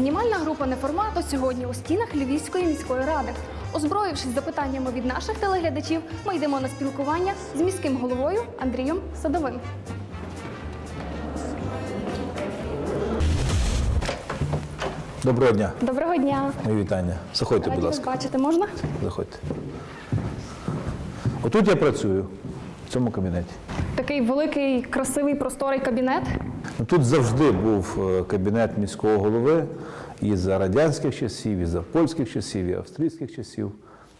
Знімальна група неформату сьогодні у стінах Львівської міської ради. Озброївшись запитаннями від наших телеглядачів, ми йдемо на спілкування з міським головою Андрієм Садовим. Доброго дня, Доброго дня! мої вітання. Заходьте, Раді будь вас ласка. бачити можна? Заходьте. Отут я працюю, в цьому кабінеті. Такий великий, красивий, просторий кабінет. Ну, Тут завжди був е, кабінет міського голови і за радянських часів, і за польських часів, і австрійських часів,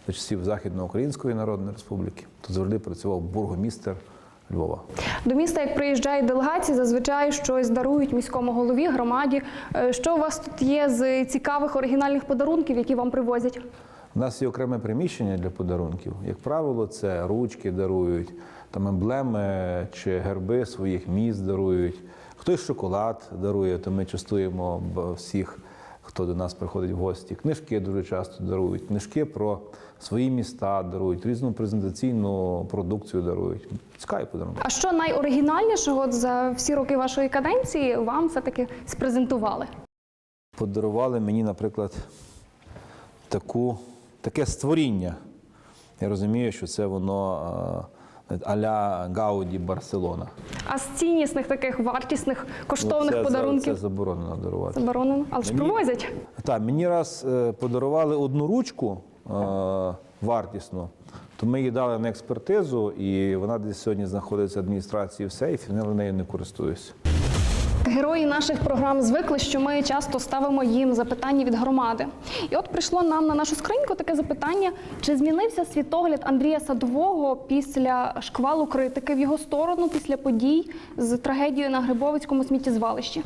за часів Західноукраїнської Народної Республіки. Тут завжди працював бургомістер Львова. До міста, як приїжджають делегації, зазвичай щось дарують міському голові, громаді. Е, Що у вас тут є з цікавих оригінальних подарунків, які вам привозять? У нас є окреме приміщення для подарунків. Як правило, це ручки дарують, там емблеми чи герби своїх міст дарують. Хтось шоколад дарує, то ми частуємо всіх, хто до нас приходить в гості. Книжки дуже часто дарують. Книжки про свої міста дарують, різну презентаційну продукцію дарують. Цікаві подарунки. А що найоригінальнішого от за всі роки вашої каденції вам все-таки спрезентували? Подарували мені, наприклад, таку, таке створіння. Я розумію, що це воно е, а-ля Гауді Барселона. А з ціннісних таких вартісних коштовних Ну, це, подарунків Це заборонено дарувати. заборонено, але ж привозять. Так, мені раз е, подарували одну ручку е, вартісну, то ми її дали на експертизу, і вона десь сьогодні знаходиться в адміністрації в сейфі, але нею не користуюся. Герої наших програм звикли, що ми часто ставимо їм запитання від громади. І от прийшло нам на нашу скриньку таке запитання: чи змінився світогляд Андрія Садового після шквалу критики в його сторону після подій з трагедією на Грибовицькому сміттєзвалищі?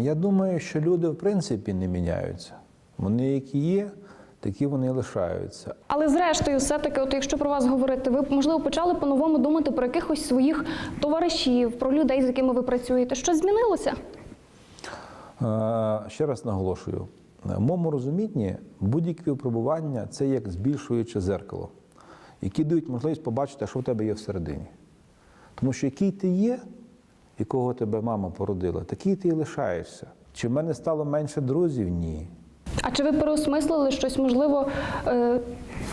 Я думаю, що люди в принципі не міняються. Вони які є, такі вони лишаються. Але зрештою, все-таки, от якщо про вас говорити, ви можливо почали по-новому думати про якихось своїх товаришів, про людей, з якими ви працюєте. Що змінилося? Е, Ще раз наголошую: в моєму розумінні будь-які випробування це як збільшуюче зеркало, які дають можливість побачити, що в тебе є всередині. Тому що який ти є, якого тебе мама породила, такий ти і лишаєшся. Чи в мене стало менше друзів? Ні. А чи ви переосмислили щось, можливо, е,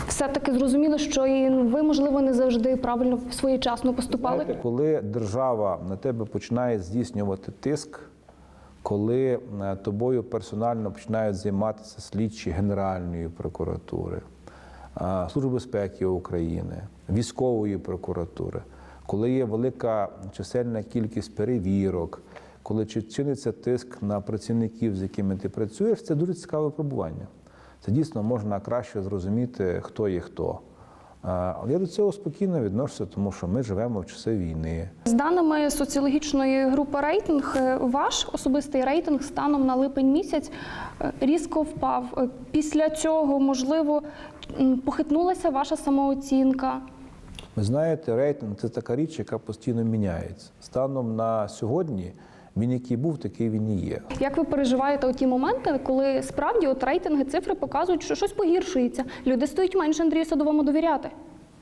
все-таки зрозуміли, що і ви, можливо, не завжди правильно своєчасно поступали? Знаєте, коли держава на тебе починає здійснювати тиск, коли е, тобою персонально починають займатися слідчі Генеральної прокуратури, е, Служби безпеки України, військової прокуратури, коли є велика чисельна кількість перевірок, коли чи- чиниться тиск на працівників, з якими ти працюєш, це дуже цікаве випробування. Це дійсно можна краще зрозуміти, хто є хто. Е, Але я до цього спокійно відношуся, тому що ми живемо в часи війни. З даними соціологічної групи рейтинг, е, ваш особистий рейтинг станом на липень місяць е, різко впав. Після цього, можливо, похитнулася ваша самооцінка. Ви знаєте, рейтинг це така річ, яка постійно міняється. Станом на сьогодні він який був, такий він і є. Як ви переживаєте у ті моменти, коли справді от рейтинги, цифри показують, що щось погіршується? Люди стають менше Андрію Садовому довіряти.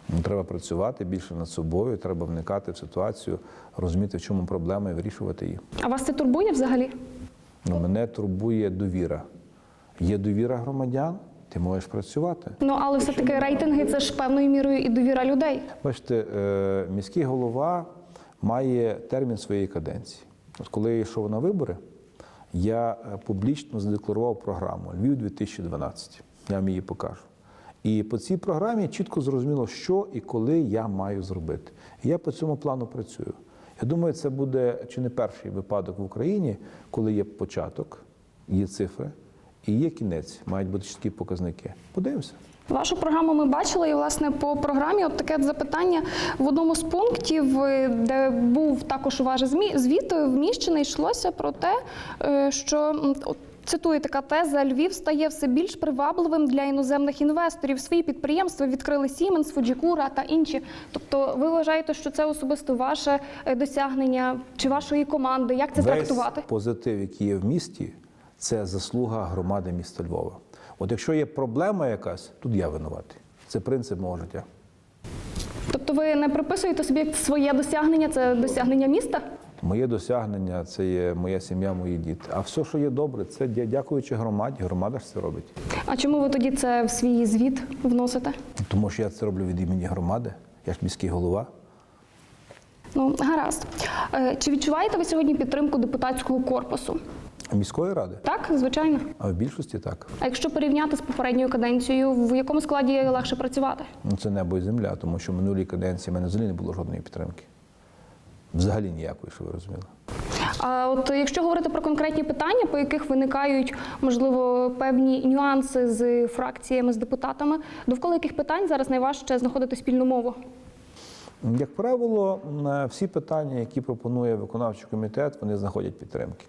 Ну, Треба працювати більше над собою, треба вникати в ситуацію, розуміти, в чому проблема і вирішувати її. А вас це турбує взагалі? Ну, мене турбує довіра. Є довіра громадян, ти можеш працювати. Ну але все-таки рейтинги це ж певною мірою і довіра людей. Бачите, е, міський голова має термін своєї каденції. От коли я йшов на вибори, я е, публічно задекларував програму Львів 2012. Я вам її покажу. І по цій програмі чітко зрозуміло, що і коли я маю зробити. І я по цьому плану працюю. Я думаю, це буде чи не перший випадок в Україні, коли є початок, є цифри і є кінець. Мають бути чіткі показники. Подивимося. Вашу програму ми бачили, і власне по програмі от таке запитання в одному з пунктів, е, де був також ваш звіт е, вміщений, йшлося про те, е, що цитую така теза: Львів стає все більш привабливим для іноземних інвесторів. Свої підприємства відкрили Siemens, Fujikura та інші. Тобто, ви вважаєте, що це особисто ваше досягнення чи вашої команди? Як це Весь трактувати? позитив, який є в місті, це заслуга громади міста Львова. От якщо є проблема якась, тут я винуватий. Це принцип мого життя. Тобто, ви не приписуєте собі своє досягнення, це досягнення міста? Моє досягнення це є моя сім'я, мої діти. А все, що є добре, це дякуючи громаді. Громада ж це робить. А чому ви тоді це в свій звіт вносите? Тому що я це роблю від імені громади, я ж міський голова. Ну, гаразд. Е, Чи відчуваєте ви сьогодні підтримку депутатського корпусу? Міської ради, Так, звичайно. а в більшості так. А якщо порівняти з попередньою каденцією, в якому складі легше працювати? Ну, це небо і земля, тому що в минулій каденції в мене взагалі не було жодної підтримки. Взагалі ніякої, що ви розуміли. А от якщо говорити про конкретні питання, по яких виникають можливо певні нюанси з фракціями, з депутатами, довкола яких питань зараз найважче знаходити спільну мову? Як правило, всі питання, які пропонує виконавчий комітет, вони знаходять підтримки.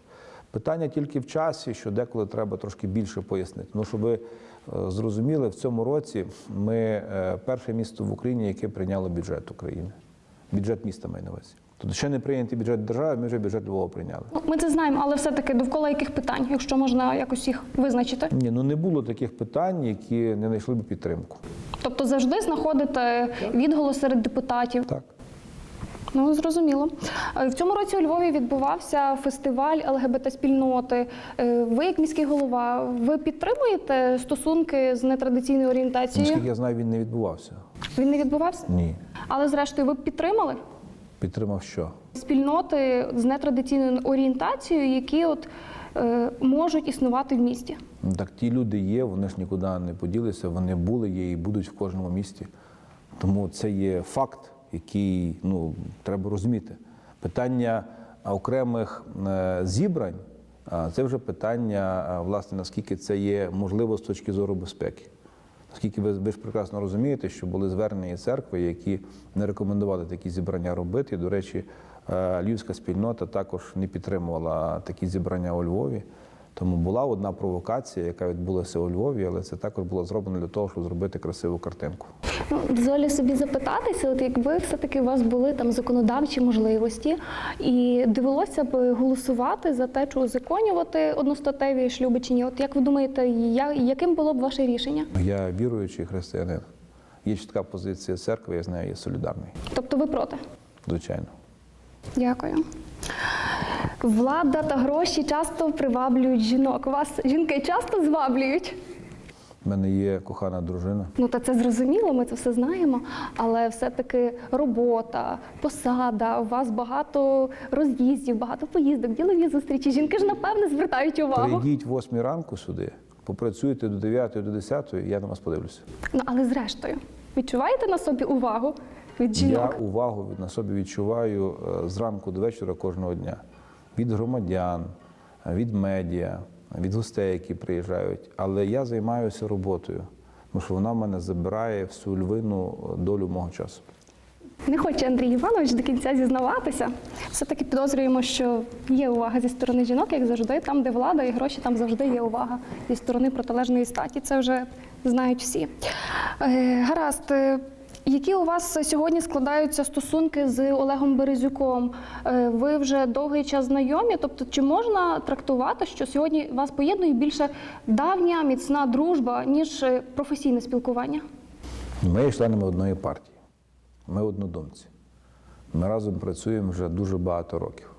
Питання тільки в часі, що деколи треба трошки більше пояснити. Ну, щоб ви е, зрозуміли, в цьому році ми е, перше місто в Україні, яке прийняло бюджет України. Бюджет міста маю на увазі. Тобто ще не прийнятий бюджет держави, ми вже бюджет Львова прийняли. Ну, ми це знаємо, але все-таки довкола яких питань, якщо можна якось їх визначити? Ні, ну не було таких питань, які не знайшли б підтримку. Тобто завжди знаходите відголос серед депутатів. Так. Ну зрозуміло. Е, В цьому році у Львові відбувався фестиваль ЛГБТ-спільноти. Е, Ви, як міський голова, ви підтримуєте стосунки з нетрадиційною орієнтацією? Наскільки я знаю, він не відбувався. Він не відбувався? Ні. Але зрештою, ви б підтримали Підтримав що? спільноти з нетрадиційною орієнтацією, які от е, можуть існувати в місті. Ну, Так ті люди є, вони ж нікуди не поділися, вони були, є і будуть в кожному місті. Тому це є факт, який ну, треба розуміти. Питання окремих е, зібрань це вже питання, власне, наскільки це є можливо з точки зору безпеки. Оскільки ви, ви ж прекрасно розумієте, що були звернення церкви, які не рекомендували такі зібрання робити. До речі, е, львівська спільнота також не підтримувала такі зібрання у Львові. Тому була одна провокація, яка відбулася у Львові, але це також було зроблено для того, щоб зробити красиву картинку. Ну, дозволю собі запитатися, от якби все-таки у вас були там законодавчі можливості, і довелося б голосувати за те, чи узаконювати одностатеві шлюби чи ні. От як ви думаєте, я, яким було б ваше рішення? Я віруючий християнин. Є чітка позиція церкви, я з нею є солідарний, Тобто ви проти? звичайно. Дякую. Влада та гроші часто приваблюють жінок. Вас жінки часто зваблюють? У мене є кохана дружина. Ну та це зрозуміло, ми це все знаємо. Але все-таки робота, посада, у вас багато роз'їздів, багато поїздок, ділові зустрічі. Жінки ж напевне звертають увагу. Прийдіть в 8 ранку сюди, попрацюйте до 9 до 10, я на вас подивлюся. Ну але зрештою, відчуваєте на собі увагу від жінок? Я увагу на собі відчуваю е, зранку до вечора кожного дня. Від громадян, е, від медіа, від гостей, які приїжджають. Але я займаюся роботою, тому що вона в мене забирає всю львину е, долю мого часу. Не хоче Андрій Іванович до кінця зізнаватися. Все-таки підозрюємо, що є увага зі сторони жінок, як завжди, там, де влада і гроші, там завжди є увага зі сторони протилежної статі. Це вже знають всі. Гаразд. Які у вас сьогодні складаються стосунки з Олегом Березюком? Е, Ви вже довгий час знайомі. Тобто, чи можна трактувати, що сьогодні вас поєднує більше давня міцна дружба, ніж е, професійне спілкування? Ми є членами одної партії. Ми однодумці. Ми разом працюємо вже дуже багато років.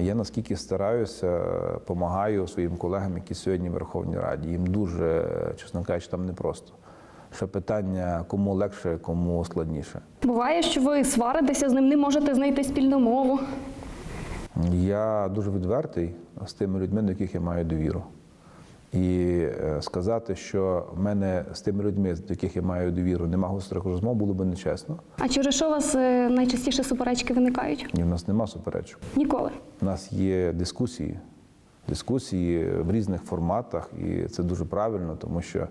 Я наскільки стараюся, допомагаю своїм колегам, які сьогодні в Верховній Раді. Їм дуже, чесно кажучи, там непросто. Ще питання, кому легше, кому складніше. Буває, що ви сваритеся з ним, не можете знайти спільну мову. Я дуже відвертий з тими людьми, до яких я маю довіру. І е, сказати, що в мене з тими людьми, до яких я маю довіру, нема гострих розмов, було б нечесно. А через що у вас е, найчастіше суперечки виникають? І в нас нема суперечок. Ніколи. У нас є дискусії, дискусії в різних форматах, і це дуже правильно, тому що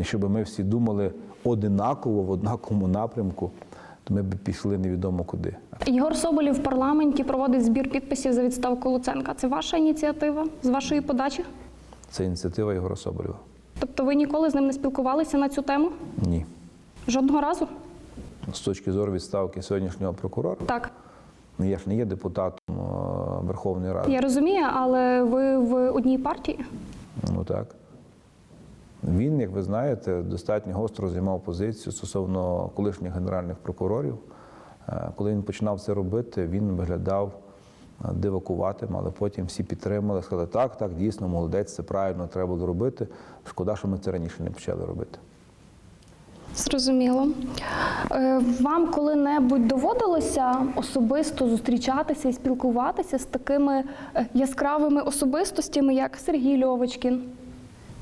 якщо б ми всі думали одинаково в однаковому напрямку, то ми б пішли невідомо куди. Єгор Соболєв в парламенті проводить збір підписів за відставку Луценка. Це ваша ініціатива з вашої подачі? Це ініціатива Єгора Соболєва. Тобто ви ніколи з ним не спілкувалися на цю тему? Ні. Жодного разу? З точки зору відставки сьогоднішнього прокурора, Так. ну, я ж не є депутатом е, Верховної Ради. Я розумію, але ви в одній партії? Ну так. Він, як ви знаєте, достатньо гостро займав позицію стосовно колишніх генеральних прокурорів. Е, Коли він починав це робити, він виглядав а, дивакуватим, але потім всі підтримали, сказали, так, так, дійсно, молодець, це правильно, треба було робити. Шкода, що ми це раніше не почали робити. Зрозуміло. Е, Вам коли-небудь доводилося особисто зустрічатися і спілкуватися з такими е, яскравими особистостями, як Сергій Льовочкін,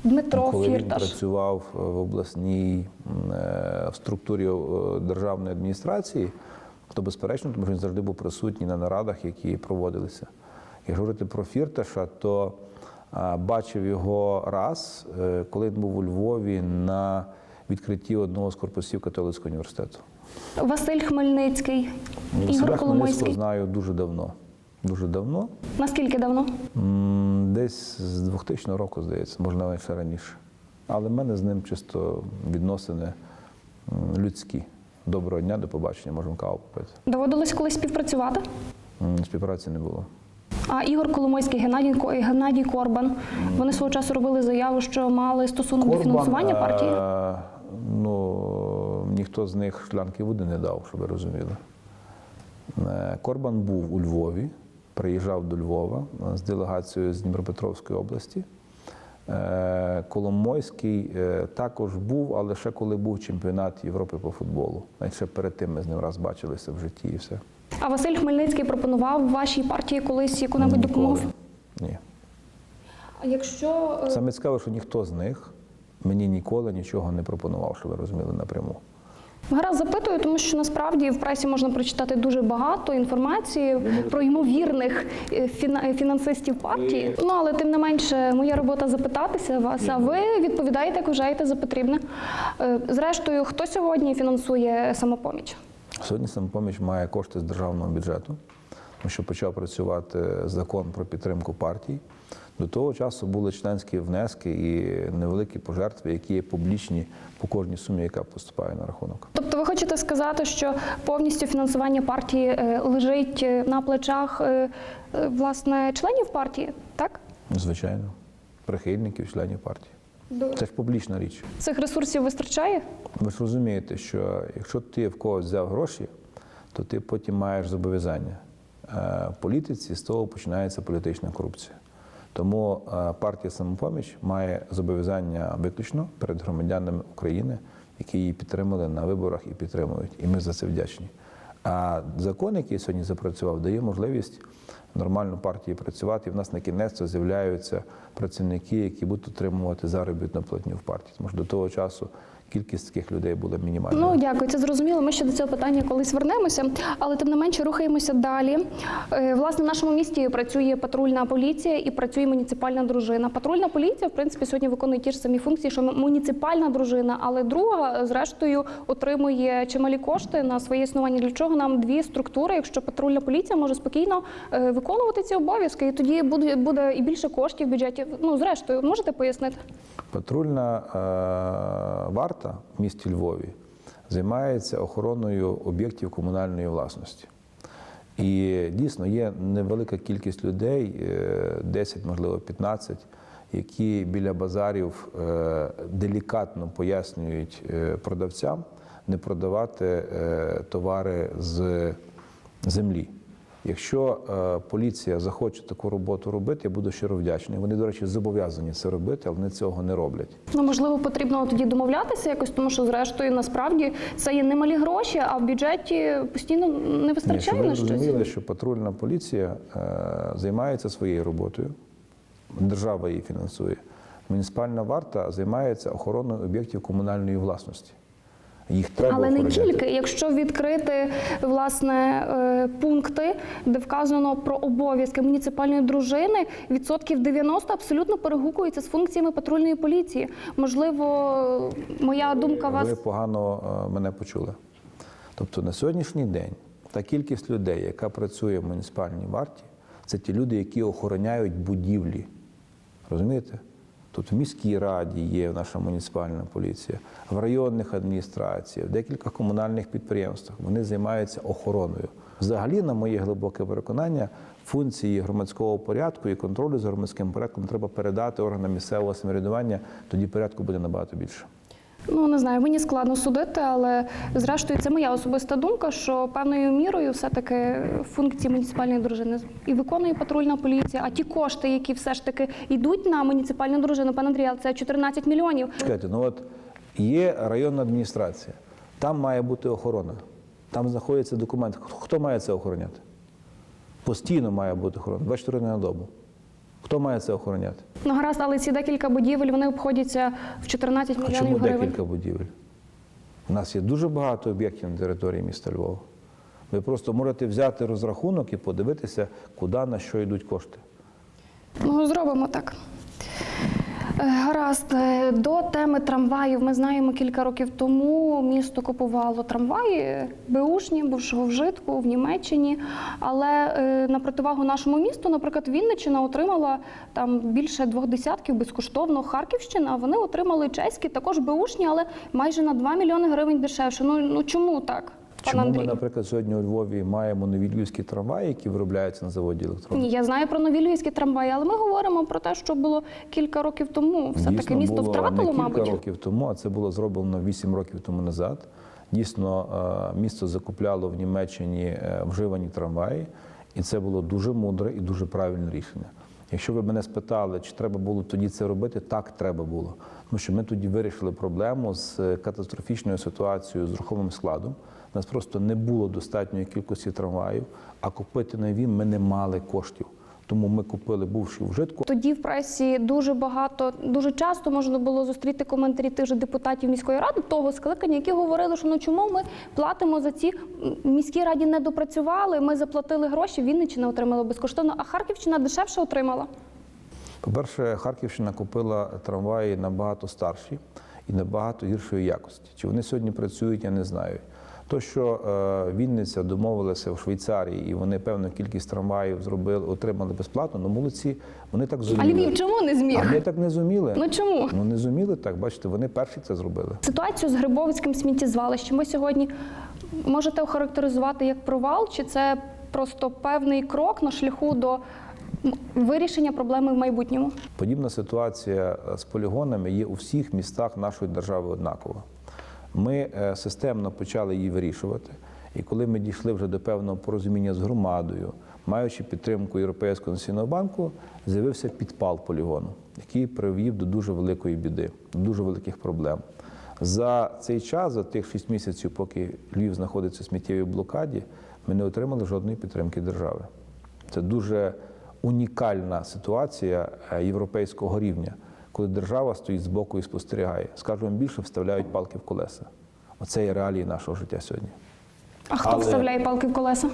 Дмитро Коли він працював е, в обласній е, в структурі е, державної адміністрації, то безперечно, тому що він завжди був присутній на нарадах, які проводилися. Якщо говорити про Фірташа, то бачив його раз, коли він був у Львові на відкритті одного з корпусів католицького університету. Василь Хмельницький, Василя Ігор Хмельницького знаю дуже давно. Дуже давно. Наскільки давно? Десь з 2000 року, здається, можна навіть ще раніше. Але в мене з ним чисто відносини людські. Доброго дня, до побачення, можемо каву попити. Доводилось колись співпрацювати? Співпраці не було. А Ігор Коломойський, Геннадій, Геннадій Корбан. Вони свого часу робили заяву, що мали стосунок до фінансування е, партії. Ну, ніхто з них шлянки води не дав, щоб ви розуміли. Е, Корбан був у Львові, приїжджав до Львова е, з делегацією з Дніпропетровської області. Е, Коломойський е, також був, але ще коли був чемпіонат Європи по футболу. Навіть ще перед тим ми з ним раз бачилися в житті і все. А Василь Хмельницький пропонував вашій партії колись яку-небудь допомогу? Ні. А якщо Саме цікаве, що ніхто з них мені ніколи нічого не пропонував, щоб ви розуміли напряму. Гаразд запитую, тому що насправді в пресі можна прочитати дуже багато інформації про ймовірних е, фінансистів партії. Ну але тим не менше, моя робота запитатися вас. А ви відповідаєте, як вважаєте за потрібне. Е, Зрештою, хто сьогодні фінансує самопоміч? Сьогодні самопоміч має кошти з державного бюджету, тому що почав працювати закон про підтримку партій. До того часу були членські внески і невеликі пожертви, які є публічні по кожній сумі, яка поступає на рахунок. Тобто, ви хочете сказати, що повністю фінансування партії е, лежить е, на плечах е, власне членів партії, так? Звичайно, прихильників, членів партії. Це ж публічна річ. Цих ресурсів вистачає? Ви ж розумієте, що якщо ти в когось взяв гроші, то ти потім маєш зобов'язання. В політиці з того починається політична корупція. Тому е, партія самопоміч має зобов'язання виключно перед громадянами України, які її підтримали на виборах і підтримують. І ми за це вдячні. А закон, який сьогодні запрацював, дає можливість нормально партії працювати. І в нас на кінець з'являються працівники, які будуть отримувати заробітну платню в партії. Тому що до того часу кількість таких людей була мінімальна. Ну дякую, це зрозуміло. Ми ще до цього питання колись вернемося, але тим не менше рухаємося далі. Е, Власне, в нашому місті працює патрульна поліція і працює муніципальна дружина. Патрульна поліція, в принципі, сьогодні виконує ті ж самі функції, що муніципальна дружина, але друга, зрештою, отримує чималі кошти на своє існування. Для чого нам дві структури, якщо патрульна поліція може спокійно е, виконувати ці обов'язки, і тоді буде, буде і більше коштів в бюджеті. Ну, зрештою, можете пояснити? Патрульна е, варта в місті Львові займається охороною об'єктів комунальної власності. І дійсно є невелика кількість людей, е, 10, можливо, 15, які біля базарів е, делікатно пояснюють е, продавцям не продавати е, товари з землі. Якщо е, поліція захоче таку роботу робити, я буду щиро вдячний. Вони, до речі, зобов'язані це робити, але вони цього не роблять. Ну, можливо, потрібно тоді домовлятися якось, тому що зрештою насправді це є немалі гроші, а в бюджеті постійно не Ні, вистачає ви на щось. розуміли, що патрульна поліція е, займається своєю роботою, держава її фінансує. Муніципальна варта займається охороною об'єктів комунальної власності. Їх треба Але не тільки, якщо відкрити власне е, пункти, де вказано про обов'язки муніципальної дружини, відсотків 90 абсолютно перегукуються з функціями патрульної поліції. Можливо, моя думка вас Ви погано е, мене почули. Тобто на сьогоднішній день та кількість людей, яка працює в муніципальній варті, це ті люди, які охороняють будівлі. Розумієте? Тут в міській раді є наша муніципальна поліція, в районних адміністраціях, в декількох комунальних підприємствах. Вони займаються охороною. Взагалі, на моє глибоке переконання, функції громадського порядку і контролю за громадським порядком треба передати органам місцевого самоврядування, тоді порядку буде набагато більше. Ну не знаю, мені складно судити, але зрештою це моя особиста думка, що певною мірою все-таки функції муніципальної дружини і виконує патрульна поліція. А ті кошти, які все ж таки йдуть на муніципальну дружину, пане Андрій, це 14 мільйонів. Чекайте, ну от є районна адміністрація, там має бути охорона, там знаходяться документи. Хто має це охороняти? Постійно має бути охорона, 24 на добу. Хто має це охороняти? Ну гаразд, але ці декілька будівель вони обходяться в 14 А чому гривень. декілька будівель? У нас є дуже багато об'єктів на території міста Львова. Ви просто можете взяти розрахунок і подивитися, куди на що йдуть кошти. Ну, зробимо так. Гаразд, Е, до теми трамваїв ми знаємо кілька років тому місто купувало трамваї беушні, бувшого вжитку в Німеччині. Але е, на противагу нашому місту, наприклад, Вінниччина отримала там більше двох десятків безкоштовно. Харківщина вони отримали чеські, також беушні, але майже на 2 мільйони гривень дешевше. Ну, ну чому так? Пан Чому Андрій? ми, наприклад, сьогодні у Львові маємо нові львівські трамваї, які виробляються на заводі електрону? Ні, я знаю про нові львівські трамваї, але ми говоримо про те, що було кілька років тому. Все таки місто було втратило, не кілька мабуть. років тому, а це було зроблено 8 років тому назад. Дійсно, е, місто закупляло в Німеччині е, вживані трамваї, і це було дуже мудре і дуже правильне рішення. Якщо ви мене спитали, чи треба було тоді це робити, так треба було. Тому що ми тоді вирішили проблему з е, катастрофічною ситуацією з рухомим складом. У нас просто не було достатньої кількості трамваїв, а купити нові ми не мали коштів. Тому ми купили бувші вжитку. Тоді в пресі дуже багато, дуже часто можна було зустріти коментарі тих же депутатів міської ради того скликання, які говорили, що ну чому ми платимо за ці м, міській раді не допрацювали. Ми заплатили гроші. Вінниччина отримала безкоштовно, а Харківщина дешевше отримала. По-перше, Харківщина купила трамваї набагато старші і набагато гіршої якості. Чи вони сьогодні працюють, я не знаю. То, що е, Вінниця домовилася в Швейцарії, і вони певну кількість трамваїв зробили, отримали безплатно, ну молодці, вони так А. Львів чому не А зміг? ми так не зуміли. Ну чому? Ну не зуміли так. Бачите, вони перші це зробили. Ситуацію з Грибовицьким сміттєзвалищем ви сьогодні можете охарактеризувати як провал, чи це просто певний крок на шляху до вирішення проблеми в майбутньому? Подібна ситуація з полігонами є у всіх містах нашої держави однакова. Ми е, системно почали її вирішувати, і коли ми дійшли вже до певного порозуміння з громадою, маючи підтримку Європейського інвестиційного банку, з'явився підпал полігону, який привів до дуже великої біди, до дуже великих проблем. За цей час, за тих 6 місяців, поки Львів знаходиться в сміттєвій блокаді, ми не отримали жодної підтримки держави. Це дуже унікальна ситуація е, європейського рівня, коли держава стоїть збоку і спостерігає. Скажу вам більше, вставляють палки в колеса. Оце є реалії нашого життя сьогодні. А хто Але- вставляє палки в колеса?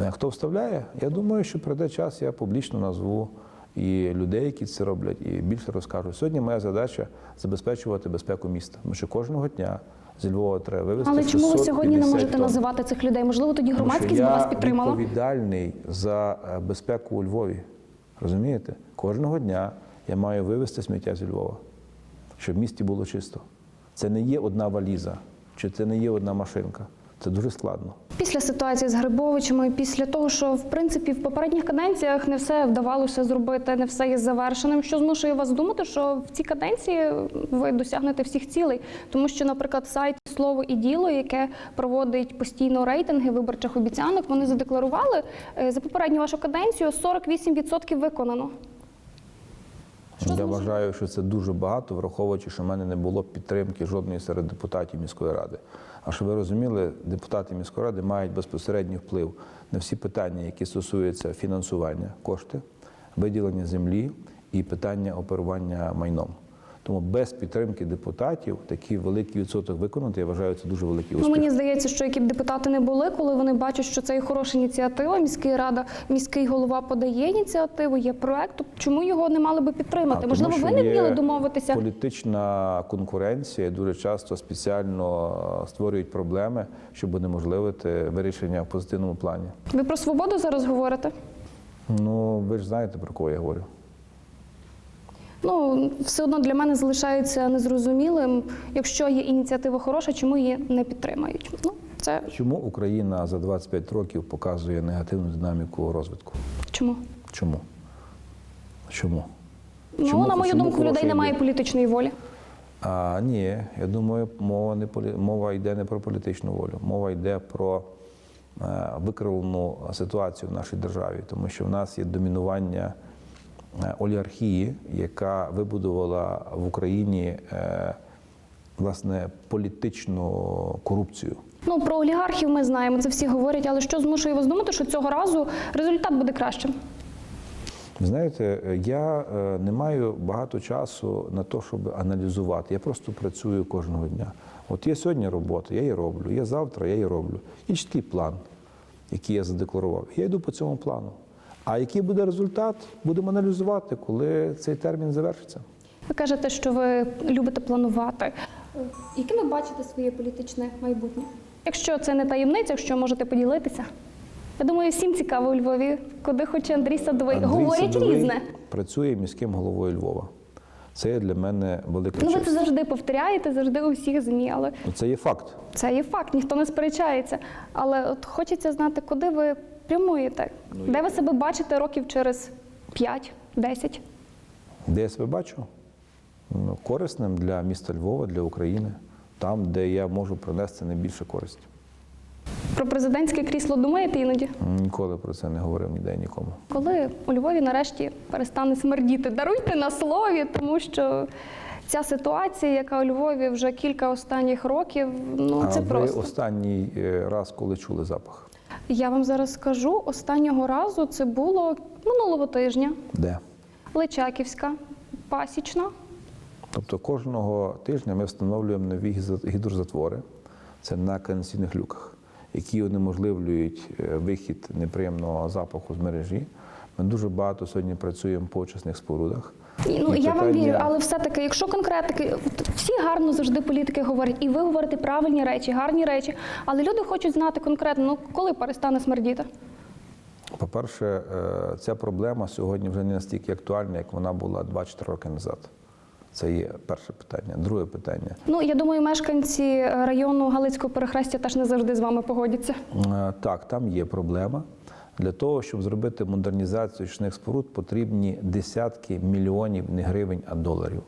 Е, Хто вставляє? Я думаю, що прийде час, я публічно назву і людей, які це роблять, і більше розкажу. Сьогодні моя задача забезпечувати безпеку міста. Тому що кожного дня зі Львова треба вивезти. Але чому ви сьогодні не можете тонн. називати цих людей? Можливо, тоді громадськість би вас підтримала? відповідальний за е, безпеку у Львові. Розумієте? Кожного дня я маю вивезти сміття зі Львова, щоб в місті було чисто. Це не є одна валіза, чи це не є одна машинка. Це дуже складно. Після ситуації з Грибовичами, після того, що в принципі в попередніх каденціях не все вдавалося зробити, не все є завершеним. Що змушує вас думати, що в цій каденції ви досягнете всіх цілей? Тому що, наприклад, сайт слово і діло, яке проводить постійно рейтинги виборчих обіцянок, вони задекларували е, за попередню вашу каденцію 48% виконано. Я вважаю, що це дуже багато, враховуючи, що в мене не було підтримки жодної серед депутатів міської ради. А щоб ви розуміли, депутати міської ради мають безпосередній вплив на всі питання, які стосуються фінансування кошти, виділення землі і питання оперування майном. Тому без підтримки депутатів такий великий відсоток виконати, я вважаю, це дуже великий Ну, мені здається, що які б депутати не були, коли вони бачать, що це є хороша ініціатива, міська рада, міський голова подає ініціативу, є проект. Чому його не мали би підтримати? А, Можливо, тому ви не вміли домовитися. Політична конкуренція дуже часто спеціально е, створюють проблеми, щоб унеможливити вирішення в позитивному плані. Ви про свободу зараз говорите? Ну, ви ж знаєте, про кого я говорю. Ну все одно для мене залишається незрозумілим, якщо є ініціатива хороша, чому її не підтримають. Ну це Чому Україна за 25 років показує негативну динаміку розвитку? чому? Чому? Чому? Ну Чому- на мою думку, в людей немає ідея? політичної волі. А, ні, я думаю, мова, не полі... мова йде не про політичну волю, мова йде про е, викривлену ситуацію в нашій державі, тому що в нас є домінування олігархії, яка вибудувала в Україні е, власне політичну корупцію. Ну про олігархів ми знаємо, це всі говорять, але що змушує вас думати, що цього разу результат буде кращим? Ви знаєте, я е, не маю багато часу на те, щоб аналізувати. Я просто працюю кожного дня. От є сьогодні робота, я її роблю, є завтра, я її роблю. Є чіткий план, який я задекларував. Я йду по цьому плану. А який буде результат, будемо аналізувати, коли цей термін завершиться. Ви кажете, що ви любите планувати. Яким ви бачите своє політичне майбутнє? Якщо це не таємниця, якщо можете поділитися. Я думаю, всім цікаво у Львові, куди хоче Андрій Садовий. Андрій Говорять Садовий різне. працює міським головою Львова. Це є для мене велика Ну ви це завжди повторяєте, завжди у всіх змі, але Ну, Це є факт. це є факт, ніхто не сперечається. Але от хочеться знати, куди ви прямуєте, Ну, де ви себе бачите років через 5-10? Де я себе бачу? Ну, корисним для міста Львова, для України, там, де я можу принести найбільше користь. Про президентське крісло думаєте іноді? Ніколи про це не говорив ніде нікому. Коли у Львові нарешті перестане смердіти, даруйте на слові, тому що ця ситуація, яка у Львові вже кілька останніх років, ну це а ви просто. останній е, раз, коли чули запах? Я вам зараз скажу, останнього разу це було минулого тижня. Де? Личаківська, пасічна. Тобто кожного тижня ми встановлюємо нові гідрозатвори. Це на кондиційних люках, які унеможливлюють е, вихід неприємного запаху з мережі. Ми дуже багато сьогодні працюємо по очисних спорудах. Ну я вам вірю, але все-таки, якщо конкретики, всі гарно завжди політики говорять, і ви говорите правильні речі, гарні речі, але люди хочуть знати конкретно, ну коли перестане смердіти. По-перше, е, ця проблема сьогодні вже не настільки актуальна, як вона була 2-4 роки назад. Це є перше питання. Друге питання. Ну я думаю, мешканці е, району Галицького перехрестя теж не завжди з вами погодяться. Е, Так, там є проблема. Для того, щоб зробити модернізацію річних споруд, потрібні десятки мільйонів не гривень, а доларів.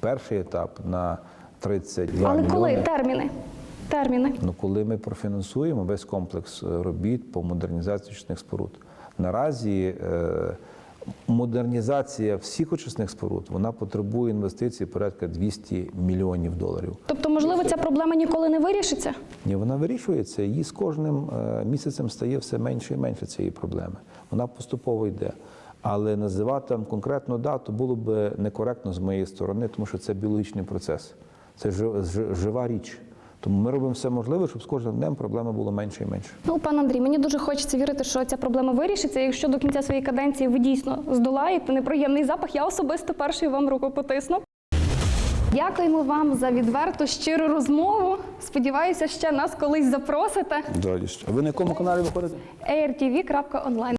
Перший етап на 32 але мільйони. коли терміни? Терміни. Ну, коли ми профінансуємо весь комплекс робіт по модернізації річних споруд. Наразі е, модернізація всіх очисних споруд вона потребує інвестицій порядка 200 мільйонів доларів. Тобто, можливо, ця проблема ніколи не вирішиться. Ні, вона вирішується, її з кожним е, місяцем стає все менше і менше цієї проблеми. Вона поступово йде. Але називати там конкретну дату було б некоректно з моєї сторони, тому що це біологічний процес, це жи- жи- жива річ. Тому ми робимо все можливе, щоб з кожним днем проблеми було менше і менше. Ну, пан Андрій, мені дуже хочеться вірити, що ця проблема вирішиться. Якщо до кінця своєї каденції ви дійсно здолаєте неприємний запах, я особисто перший вам руку потисну. Дякуємо вам за відверту щиру розмову. Сподіваюся, ще нас колись запросите. А ви на якому каналі виходите? airtv.online